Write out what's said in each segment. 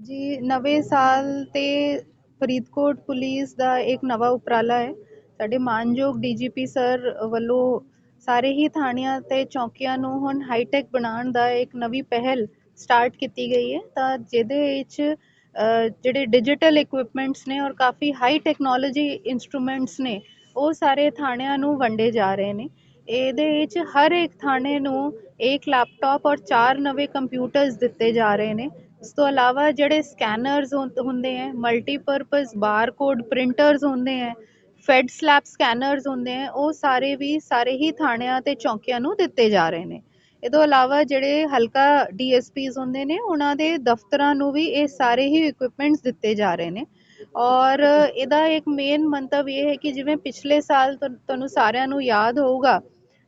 ਜੀ, ਨਵੇਂ ਸਾਲ ਤੇ ਫਰੀਦਕੋਟ ਪੁਲਿਸ ਦਾ ਇੱਕ ਨਵਾਂ ਉਪਰਾਲਾ ਹੈ। ਸਾਡੇ ਮਾਨਯੋਗ ਡੀਜੀਪੀ ਸਰ ਵੱਲੋਂ ਸਾਰੇ ਹੀ ਥਾਣਿਆਂ ਤੇ ਚੌਕੀਆਂ ਨੂੰ ਹੁਣ ਹਾਈਟੈਕ ਬਣਾਉਣ ਦਾ ਇੱਕ ਨਵੀਂ ਪਹਿਲ ਸਟਾਰਟ ਕੀਤੀ ਗਈ ਹੈ। ਤਾਂ ਜਿਹਦੇ ਵਿੱਚ ਜਿਹੜੇ ਡਿਜੀਟਲ ਇਕਵਿਪਮੈਂਟਸ ਨੇ ਔਰ ਕਾਫੀ ਹਾਈ ਟੈਕਨੋਲੋਜੀ ਇਨਸਟਰੂਮੈਂਟਸ ਨੇ, ਉਹ ਸਾਰੇ ਥਾਣਿਆਂ ਨੂੰ ਵੰਡੇ ਜਾ ਰਹੇ ਨੇ। ਇਹਦੇ ਵਿੱਚ ਹਰ ਇੱਕ ਥਾਣੇ ਨੂੰ ਇੱਕ ਲੈਪਟਾਪ ਔਰ ਚਾਰ ਨਵੇਂ ਕੰਪਿਊਟਰਸ ਦਿੱਤੇ ਜਾ ਰਹੇ ਨੇ। ਇਸ ਤੋਂ ਇਲਾਵਾ ਜਿਹੜੇ ਸਕੈਨਰਸ ਹੁੰਦੇ ਹੈ ਮਲਟੀਪਰਪਸ ਬਾਰਕੋਡ ਪ੍ਰਿੰਟਰਸ ਹੁੰਦੇ ਹੈ ਫੈਡ ਸਲੈਪ ਸਕੈਨਰਸ ਹੁੰਦੇ ਹੈ, ਉਹ ਸਾਰੇ ਵੀ ਸਾਰੇ ਹੀ ਥਾਣਿਆਂ ਤੇ ਚੌਂਕੀਆਂ ਨੂੰ ਦਿੱਤੇ ਜਾ ਰਹੇ ਨੇ। ਇਹ ਤੋਂ ਇਲਾਵਾ ਜਿਹੜੇ ਹਲਕਾ ਡੀਐਸਪੀਸ ਹੁੰਦੇ ਨੇ, ਉਹਨਾਂ ਦੇ ਦਫ਼ਤਰਾਂ ਨੂੰ ਵੀ ਇਹ ਸਾਰੇ ਹੀ ਇਕਵਿਪਮੈਂਟਸ ਦਿੱਤੇ ਜਾ ਰਹੇ ਨੇ। ਔਰ ਇਹਦਾ ਇੱਕ ਮੇਨ ਮੰਤਵ ਇਹ ਹੈ ਕਿ ਜਿਵੇਂ ਪਿਛਲੇ ਸਾਲ ਤੁਹਾਨੂੰ ਸਾਰਿਆਂ ਨੂੰ ਯਾਦ ਹੋਊਗਾ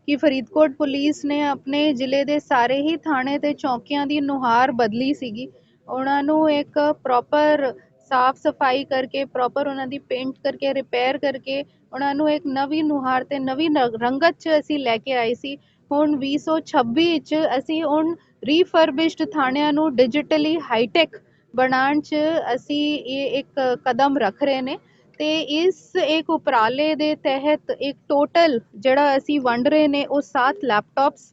ਕਿ ਫਰੀਦਕੋਟ ਪੁਲਿਸ ਨੇ ਆਪਣੇ ਜ਼ਿਲ੍ਹੇ ਦੇ ਸਾਰੇ ਹੀ ਥਾਣੇ ਤੇ ਚੌਕੀਆਂ ਦੀ ਨੁਹਾਰ ਬਦਲੀ ਸੀਗੀ। ਉਹਨਾਂ ਨੂੰ ਇੱਕ ਪ੍ਰੋਪਰ ਸਾਫ਼ ਸਫ਼ਾਈ ਕਰਕੇ ਪ੍ਰੋਪਰ ਉਹਨਾਂ ਦੀ ਪੇਂਟ ਕਰਕੇ ਰਿਪੇਅਰ ਕਰਕੇ ਉਹਨਾਂ ਨੂੰ ਇੱਕ ਨਵੀਂ ਨੁਹਾਰ ਤੇ ਨਵੀਂ ਨ- ਰੰਗਤ 'ਚ ਅਸੀਂ ਲੈ ਕੇ ਆਏ ਸੀ। ਹੁਣ 2026 ਵਿੱਚ ਅਸੀਂ ਹੁਣ ਰੀਫਰਬਿਸ਼ਡ ਥਾਣਿਆਂ ਨੂੰ ਡਿਜੀਟਲੀ ਹਾਈਟੈਕ ਬਣਾਉਣ 'ਚ ਅਸੀਂ ਇਹ ਇੱਕ ਕਦਮ ਰੱਖ ਰਹੇ ਨੇ। ਤੇ ਇਸ ਇੱਕ ਉਪਰਾਲੇ ਦੇ ਤਹਿਤ ਇੱਕ ਟੋਟਲ ਜਿਹੜਾ ਅਸੀਂ ਵੰਡ ਰਹੇ ਨੇ ਉਹ 7 laptops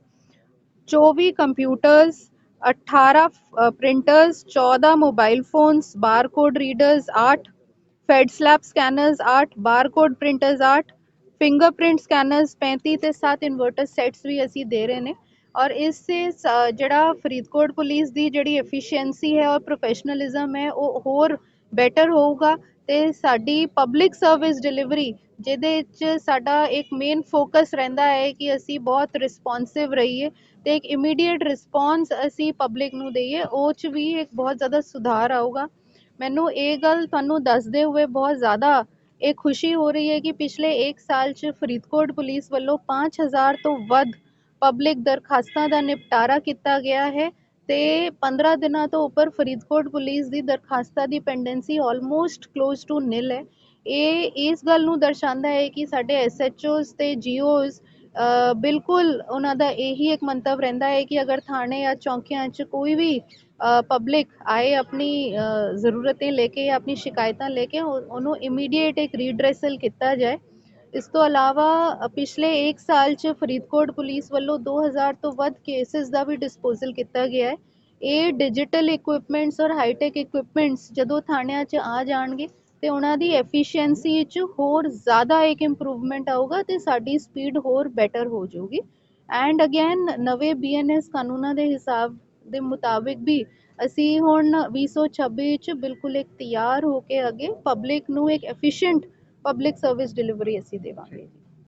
24 computers 18 printers 14 mobile phones barcode readers 8 fed slap scanners 8 barcode printers 8 fingerprint scanners 35 ਤੇ 7 ਇਨਵਰਟਰ ਸੈਟਸ ਵੀ ਅਸੀਂ ਦੇ ਰਹੇ ਨੇ। ਔਰ ਇਸ ਸੇ, ਜਿਹੜਾ ਫਰੀਦਕੋਟ ਪੁਲਿਸ ਦੀ ਜਿਹੜੀ ਐਫੀਸ਼ੀਐਂਸੀ ਹੈ ਔਰ ਪ੍ਰੋਫੈਸ਼ਨਲਿਜ਼ਮ ਹੈ, ਉਹ ਹੋਰ ਬੈਟਰ ਹੋਊਗਾ ਤੇ ਸਾਡੀ ਪਬਲਿਕ ਸਰਵਿਸ ਡਿਲੀਵਰੀ ਜਿਹਦੇ ਵਿੱਚ ਸਾਡਾ ਇੱਕ ਮੇਨ ਫੋਕਸ ਰਹਿੰਦਾ ਹੈ ਕਿ ਅਸੀਂ ਬਹੁਤ ਰਿਸਪੌਂਸਿਵ ਰਹੀਏ ਤੇ ਇੱਕ ਇਮੀਡੀਏਟ ਰਿਸਪੌਂਸ ਅਸੀਂ ਪਬਲਿਕ ਨੂੰ ਦਈਏ, ਉਹ 'ਚ ਵੀ ਇੱਕ ਬਹੁਤ ਜ਼ਿਆਦਾ ਸੁਧਾਰ ਆਊਗਾ। ਮੈਨੂੰ ਇਹ ਗੱਲ ਤੁਹਾਨੂੰ ਦੱਸਦੇ ਹੋਏ ਬਹੁਤ ਜ਼ਿਆਦਾ ਇਹ ਖੁਸ਼ੀ ਹੋ ਰਹੀ ਹੈ ਕਿ ਪਿਛਲੇ 1 ਸਾਲ 'ਚ ਫਰੀਦਕੋਟ ਪੁਲਿਸ ਵੱਲੋਂ 5000 ਤੋਂ ਵੱਧ ਪਬਲਿਕ ਦਰਖਾਸਤਾਂ ਦਾ ਨਿਪਟਾਰਾ ਕੀਤਾ ਗਿਆ ਹੈ। ਤੇ 15 ਦਿਨਾਂ ਤੋਂ ਉੱਪਰ ਫਰੀਦਕੋਟ ਪੁਲਿਸ ਦੀ ਦਰਖਾਸਤਾਂ ਦੀ pendency almost close to nil ਹੈ। ਇਹ ਇਸ ਗੱਲ ਨੂੰ ਦਰਸਾਉਂਦਾ ਹੈ ਕਿ ਸਾਡੇ ਐਸਐਚਓਸ ਤੇ ਜੀਓਸ ਬਿਲਕੁਲ ਉਹਨਾਂ ਦਾ ਇਹੀ ਇੱਕ ਮੰਤਵ ਰਹਿੰਦਾ ਹੈ ਕਿ ਅਗਰ ਥਾਣੇ ਜਾਂ ਚੌਕੀਆਂ 'ਚ ਕੋਈ ਵੀ ਪਬਲਿਕ ਆਏ ਆਪਣੀ ਅ, ਜ਼ਰੂਰਤਾਂ ਲੈ ਕੇ ਜਾਂ ਆਪਣੀ ਸ਼ਿਕਾਇਤਾਂ ਲੈ ਕੇ ਉਹਨੂੰ ਇਮੀਡੀਏਟ ਇੱਕ ਰੀਡਰੈਸਲ ਕੀਤਾ ਜਾਏ ਇਸ ਤੋਂ ਇਲਾਵਾ ਪਿਛਲੇ 1 ਸਾਲ 'ਚ ਫਰੀਦਕੋਟ ਪੁਲਿਸ ਵੱਲੋਂ 2000 ਤੋਂ ਵੱਧ ਕੇਸਿਸ ਦਾ ਵੀ ਡਿਸਪੋਜ਼ਲ ਕੀਤਾ ਗਿਆ ਹੈ। ਇਹ ਡਿਜੀਟਲ ਇਕਵਿਪਮੈਂਟਸ ਔਰ ਹਾਈਟੈਕ ਇਕਵਿਪਮੈਂਟਸ ਜਦੋਂ ਥਾਣਿਆਂ 'ਚ ਆ ਜਾਣਗੇ, ਤੇ ਉਹਨਾਂ ਦੀ ਐਫੀਸ਼ੀਐਂਸੀ 'ਚ ਹੋਰ ਜ਼ਿਆਦਾ ਇੱਕ ਇੰਪਰੂਵਮੈਂਟ ਆਊਗਾ ਤੇ ਸਾਡੀ ਸਪੀਡ ਹੋਰ ਬੈਟਰ ਹੋ ਜਾਊਗੀ। ਐਂਡ ਅਗੇਨ ਨਵੇਂ ਬੀਐਨਐਸ ਕਾਨੂੰਨਾਂ ਦੇ ਹਿਸਾਬ ਦੇ ਮੁਤਾਬਿਕ ਵੀ ਅਸੀਂ ਹੁਣ 2026 ਚ ਬਿਲਕੁਲ ਇੱਕ ਤਿਆਰ ਹੋ ਕੇ ਅੱਗੇ ਪਬਲਿਕ ਨੂੰ ਇੱਕ ਐਫੀਸ਼ੀਐਂਟ ਪਬਲਿਕ ਸਰਵਿਸ ਡਿਲੀਵਰੀ ਅਸੀਂ ਦੇਵਾਂਗੇ।